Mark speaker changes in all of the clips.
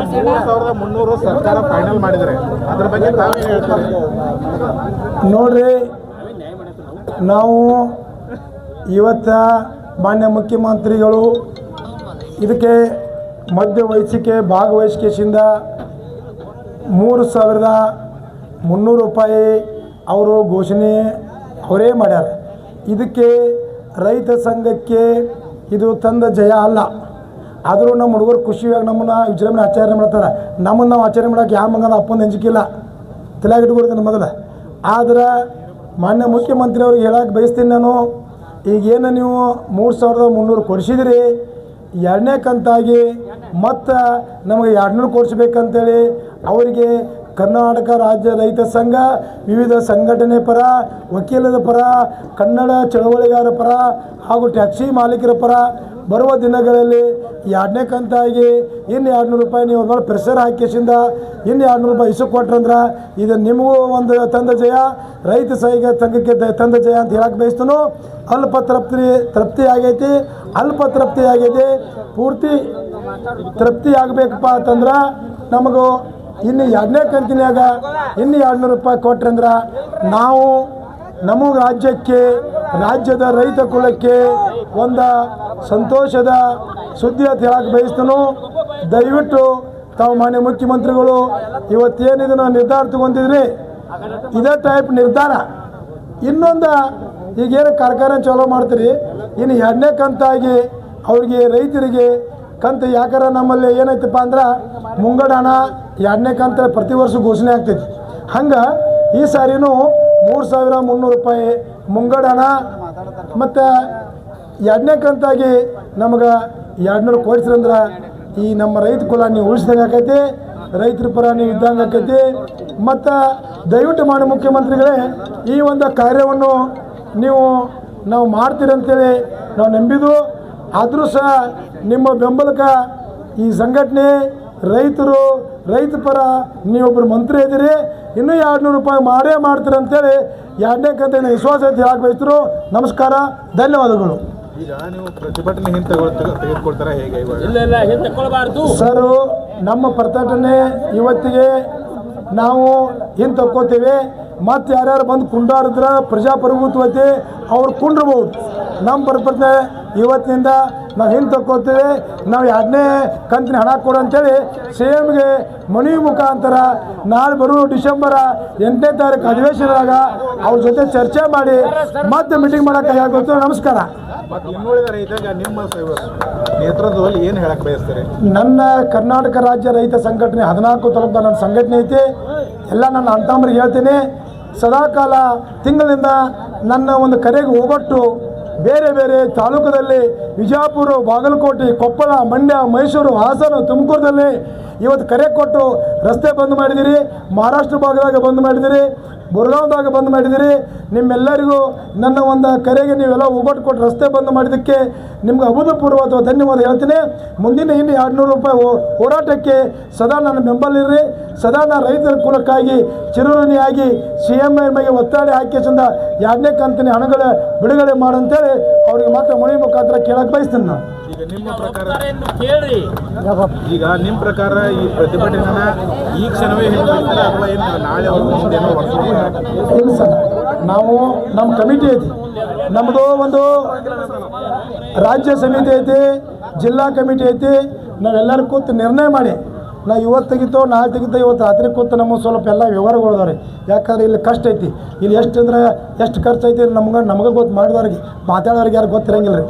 Speaker 1: ಮೂರು
Speaker 2: ನೋಡ್ರಿ, ನಾವು ಇವತ್ತ ಮಾನ್ಯ ಮುಖ್ಯಮಂತ್ರಿಗಳು ಇದಕ್ಕೆ ಮಧ್ಯ ವಯಸ್ಸಿಕೆ, ಭಾಗವಹಿಸಿಕೆಯಿಂದ ಮೂರು ಸಾವಿರದ ಮುನ್ನೂರು ರೂಪಾಯಿ ಅವರು ಘೋಷಣೆ ಅವರೇ ಮಾಡ್ಯಾರ. ಇದಕ್ಕೆ ರೈತ ಸಂಘಕ್ಕೆ ಇದು ತಂದ ಜಯ ಅಲ್ಲ. ಆದರೂ ನಮ್ಮ ಹುಡುಗರು ಖುಷಿಯಾಗಿ ನಮ್ಮನ್ನು ವಿಜೃಂಭಣೆ ಆಚರಣೆ ಮಾಡ್ತಾರೆ. ನಮ್ಮನ್ನು ನಾವು ಆಚರಣೆ ಮಾಡೋಕೆ ಯಾವ ಮಂಗನ ಅಪ್ಪನ ಅಂಜಿಕಿಲ್ಲ ತಲೆಯಾಗಿಟ್ಕೊಡ್ತೀನಿ ನಮ್ಮ ಮೊದಲ. ಆದ್ರೆ ಮಾನ್ಯ ಮುಖ್ಯಮಂತ್ರಿ ಅವ್ರಿಗೆ ಹೇಳಕ್ಕೆ ಬಯಸ್ತೀನಿ ನಾನು. ಈಗೇನು ನೀವು ಮೂರು ಸಾವಿರದ ಮುನ್ನೂರು ಕೊಡಿಸಿದ್ರಿ. ಎರಡನೇ ಕಂತಾಗಿ ಮತ್ತು ನಮಗೆ ಎರಡುನೂರು ಕೊಡಿಸ್ಬೇಕಂತೇಳಿ ಅವರಿಗೆ ಕರ್ನಾಟಕ ರಾಜ್ಯ ರೈತ ಸಂಘ, ವಿವಿಧ ಸಂಘಟನೆ ಪರ, ವಕೀಲರ ಪರ, ಕನ್ನಡ ಚಳವಳಿಗಾರ ಪರ ಹಾಗೂ ಟ್ಯಾಕ್ಸಿ ಮಾಲೀಕರ ಪರ ಬರುವ ದಿನಗಳಲ್ಲಿ ಎರಡನೇ ಕಂತಾಗಿ ಇನ್ನು ಎರಡುನೂರು ರೂಪಾಯಿ ನೀವು ಮೇಲೆ ಪ್ರೆಷರ್ ಹಾಕಿಸಿಂದ ಇನ್ನು ಎರಡುನೂರು ರೂಪಾಯಿ ಇಸು ಕೊಟ್ರಂದ್ರೆ ಇದು ನಿಮಗೂ ಒಂದು ತಂದ ಜಯ, ರೈತ ಸಹಿಗೆ ಸಂಘಕ್ಕೆ ತಂದ ಜಯ ಅಂತ ಹೇಳಕ್ಕೆ ಬಯಸ್ತನು, ಅಲ್ಪ ತೃಪ್ತಿ ತೃಪ್ತಿ ಆಗೈತಿ, ಅಲ್ಪ ತೃಪ್ತಿ ಆಗೈತಿ, ಪೂರ್ತಿ ತೃಪ್ತಿ ಆಗಬೇಕಪ್ಪ ಅಂತಂದ್ರೆ ನಮಗೂ ಇನ್ನು ಎರಡನೇ ಕಂತಿನಾಗ ಇನ್ನು ಎರಡುನೂರು ರೂಪಾಯಿ ಕೊಟ್ರಂದ್ರೆ ನಾವು ನಮ್ಮ ರಾಜ್ಯಕ್ಕೆ, ರಾಜ್ಯದ ರೈತ ಕುಲಕ್ಕೆ ಒಂದು ಸಂತೋಷದ ಸುದ್ದಿ ಅಂತ ಹೇಳಕ್ಕೆ ಬಯಸ್ತನು, ದಯವಿಟ್ಟು ತಾವು ಮಾನ್ಯ ಮುಖ್ಯಮಂತ್ರಿಗಳು ಇವತ್ತೇನಿದೆ ನಾವು ನಿರ್ಧಾರ ತಗೊಂತಿದ್ರಿ ಇದೇ ಟೈಪ್ ನಿರ್ಧಾರ. ಇನ್ನೊಂದು, ಈಗೇನು ಕಾರ್ಖಾನೆ ಚಾಲೂ ಮಾಡ್ತೀರಿ? ಇನ್ನು ಎರಡನೇ ಕಂತಾಗಿ ಅವ್ರಿಗೆ ರೈತರಿಗೆ ಕಂತು ಯಾಕಾರ ನಮ್ಮಲ್ಲಿ ಏನೈತಪ್ಪ ಅಂದ್ರೆ ಮುಂಗಡ ಎರಡನೇ ಕಂತ ಪ್ರತಿ ವರ್ಷ ಘೋಷಣೆ ಆಗ್ತೈತಿ. ಹಂಗೆ ಈ ಸಾರಿನೂ ಮೂರು ಸಾವಿರ ಮುನ್ನೂರು ರೂಪಾಯಿ ಮುಂಗಡ ಹಣ ಮತ್ತು ಎರಡನೇ ಕಂತಾಗಿ ನಮಗೆ ಎರಡುನೂರು ಕೊಡಿಸ್ರಂದ್ರೆ ಈ ನಮ್ಮ ರೈತ ಕುಲ ನೀವು ಉಳಿಸ್ದಂಗೆ ಆಕೈತಿ, ರೈತರ ಪರ ನೀವು ಇದ್ದಂಗೆ ಆಕೈತಿ. ಮತ್ತು ದಯವಿಟ್ಟು ಮಾಡಿ ಮುಖ್ಯಮಂತ್ರಿಗಳೇ, ಈ ಒಂದು ಕಾರ್ಯವನ್ನು ನೀವು ನಾವು ಮಾಡ್ತೀರಂತೇಳಿ ನಾವು ನಂಬಿದ್ದು. ಆದರೂ ಸಹ ನಿಮ್ಮ ಬೆಂಬಲಕ್ಕೆ ಈ ಸಂಘಟನೆ ರೈತರು, ರೈತ ಪರ ನೀವೊಬ್ಬರು ಮಂತ್ರಿ ಇದ್ದೀರಿ ಇನ್ನೂ ಎರಡುನೂರು ರೂಪಾಯಿ ಮಾಡೇ ಮಾಡ್ತೀರಂತೇಳಿ ಎರಡನೇ ಕಂತ ವಿಶ್ವಾಸ ಐತಿ ಬಯಸ್ತರು ನಮಸ್ಕಾರ ಧನ್ಯವಾದಗಳು.
Speaker 1: ಈಗ ನೀವು ಪ್ರತಿಭಟನೆ ಹಿಂದೆ ತಗೊಳ್ತೀರ ತೆಗೆದುಕೊಳ್ತಾರ ಹೇಗೆ ಇವಾಗ?
Speaker 3: ಇಲ್ಲ ಇಲ್ಲ ಹಿಂದೆ ತಗೊಳ್ಬಾರ್ದು
Speaker 2: ಸರು ನಮ್ಮ ಪ್ರತಿಭಟನೆ ಇವತ್ತಿಗೆ ನಾವು ಹಿಂದೆ ತಕ್ಕೋತೀವಿ ಮತ್ತು ಯಾರ್ಯಾರು ಬಂದು ಕುಂಡಾಡಿದ್ರೆ ಪ್ರಜಾಪ್ರಭುತ್ವತೆ ಐತಿ ಅವ್ರು ಕುಂಡ್ರಬಹುದು. ನಮ್ಮ ಪ್ರತಿಭಟನೆ ಇವತ್ತಿನಿಂದ ನಾವು ಹಿಂದೆ ತಕ್ಕೋತೀವಿ ನಾವು ಎರಡನೇ ಕಂತಿನ ಹಣ ಕೊಡು ಅಂತೇಳಿ ಸಿ ಎಮ್ಗೆ ಮನವಿ ಮುಖಾಂತರ ನಾಳೆ ಬರುವ ಡಿಸೆಂಬರ ಎಂಟನೇ ತಾರೀಕು ಅಧಿವೇಶನದಾಗ ಅವ್ರ ಜೊತೆ ಚರ್ಚೆ ಮಾಡಿ ಮತ್ತೆ ಮೀಟಿಂಗ್ ಮಾಡೋಕೆ ಆಗುತ್ತೆ ನಮಸ್ಕಾರ.
Speaker 1: ನೇತೃತ್ವದಲ್ಲಿ ಏನು ಹೇಳಕ್ಕೆ ಬಯಸ್ತಾರೆ?
Speaker 2: ನನ್ನ ಕರ್ನಾಟಕ ರಾಜ್ಯ ರೈತ ಸಂಘಟನೆ ಹದಿನಾಲ್ಕು ತಲುಪದ ನನ್ನ ಸಂಘಟನೆ ಐತಿ. ಎಲ್ಲ ನನ್ನ ಅಂತಾಮರಿಗೆ ಹೇಳ್ತೀನಿ. ಸದಾಕಾಲ ತಿಂಗಳಿಂದ ನನ್ನ ಒಂದು ಕರೆಗೆ ಹೋಗೊಟ್ಟು ಬೇರೆ ಬೇರೆ ತಾಲೂಕದಲ್ಲಿ ವಿಜಯಪುರ ಬಾಗಲಕೋಟೆ, ಕೊಪ್ಪಳ, ಮಂಡ್ಯ, ಮೈಸೂರು, ಹಾಸನ, ತುಮಕೂರದಲ್ಲಿ ಇವತ್ತು ಕರೆ ಕೊಟ್ಟು ರಸ್ತೆ ಬಂದ್ ಮಾಡಿದಿರಿ, ಮಹಾರಾಷ್ಟ್ರ ಭಾಗದಾಗ ಬಂದ್ ಮಾಡಿದಿರಿ, ಬುರ್ಗಾಂವ್ದಾಗ ಬಂದ್ ಮಾಡಿದಿರಿ ನಿಮ್ಮೆಲ್ಲರಿಗೂ ನನ್ನ ಒಂದು ಕರೆಗೆ ನೀವೆಲ್ಲ ಒಗ್ಗಟ್ಟು ಕೊಟ್ಟು ರಸ್ತೆ ಬಂದ್ ಮಾಡಿದ್ದಕ್ಕೆ ನಿಮ್ಗೆ ಅಭೂತಪೂರ್ವ ಅಥವಾ ಧನ್ಯವಾದ ಹೇಳ್ತೀನಿ. ಮುಂದಿನ ಇನ್ನು ಎರಡುನೂರು ರೂಪಾಯಿ ಹೋ- ಹೋರಾಟಕ್ಕೆ ಸದಾ ನನ್ನ ಬೆಂಬಲಿರ್ರಿ. ಸದಾ ನಾನು ರೈತರ ಕುಲಕ್ಕಾಗಿ ಚಿರುಣಿಯಾಗಿ ಸಿ ಎಂ ಐ ಮೇಲೆ ಒತ್ತಾಡಿ ಹಾಕಿ ಚಂದ ಎರಡನೇ ಕಂತಿನ ಹಣಗಳ ಬಿಡುಗಡೆ ಮಾಡಂತೇಳಿ ಅವ್ರಿಗೆ ಮಾತ್ರ ಮನವಿ ಮುಖಾಂತರ ಕೇಳಕ್ಕೆ ಬಯಸ್ತೀನಿ ನಾನು.
Speaker 1: ಈಗ ನಿಮ್ಮ ಪ್ರಕಾರ
Speaker 3: ಹೇಳಿ ಕೇಳ್ರಿ.
Speaker 1: ಈಗ ನಿಮ್ಮ ಪ್ರಕಾರ ಈ ಪ್ರತಿಭಟನೆ ಈ ಕ್ಷಣವೇ ಹೇಳ್ತಾರೆ ಅಥವಾ ಏನು ನಾಳೆ ಅವ್ರ ಮುಂದೇನೋ ವರ್ಷ
Speaker 2: ಇಲ್ಲ ಸರ್. ನಾವು ನಮ್ಮ ಕಮಿಟಿ ಐತಿ. ನಮ್ಮದು ಒಂದು ರಾಜ್ಯ ಸಮಿತಿ ಐತಿ ಜಿಲ್ಲಾ ಕಮಿಟಿ ಐತಿ. ನಾವೆಲ್ಲರೂ ಕೂತು ನಿರ್ಣಯ ಮಾಡಿ. ನಾ ಇವತ್ತು ತೆಗಿತೋ ನಾಳೆ ತೆಗಿತೋ ಇವತ್ತು ರಾತ್ರಿ ಕೂತು ನಮ್ಮ ಸ್ವಲ್ಪ ಎಲ್ಲ ವ್ಯವಹಾರಗಳಿದಾವೆ ರೀ ಯಾಕಂದ್ರೆ ಇಲ್ಲಿ ಕಷ್ಟ ಐತಿ. ಇಲ್ಲಿ ಎಷ್ಟು ಅಂದ್ರೆ ಎಷ್ಟು ಖರ್ಚು ಐತಿ ನಮ್ಗೆ ನಮಗೆ ಗೊತ್ತು ಮಾಡಿದವ್ರಿಗೆ. ಮಾತಾಡೋರಿಗೆ ಯಾರು ಗೊತ್ತಿರಂಗಿಲ್ಲ ರೀ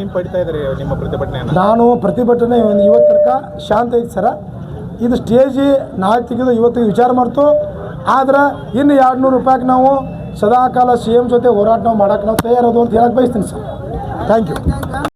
Speaker 1: ಹಿಂಪಡಿತಾ ಇದ್ರಿ ನಿಮ್ಮ ಪ್ರತಿಭಟನೆ
Speaker 2: ನಾನು ಪ್ರತಿಭಟನೆ ಒಂದು ಇವತ್ತು ತನಕ ಶಾಂತ ಐತಿ ಸರ. ಇದು ಸ್ಟೇಜಿ ನಾಳೆ ತೆಗೆದು ಇವತ್ತಿಗೆ ವಿಚಾರ ಮಾಡ್ತು. ಆದ್ರೆ ಇನ್ನು ಎರಡು ನೂರು ರೂಪಾಯಿಗೆ ನಾವು ಸದಾಕಾಲ ಸಿ ಎಂ ಜೊತೆ ಹೋರಾಟ ನಾವು ಮಾಡೋಕೆ ನಾವು ತಯಾರದು ಅಂತ ಹೇಳಕ್ಕೆ ಬಯಸ್ತೀನಿ ಸರ್. Thank you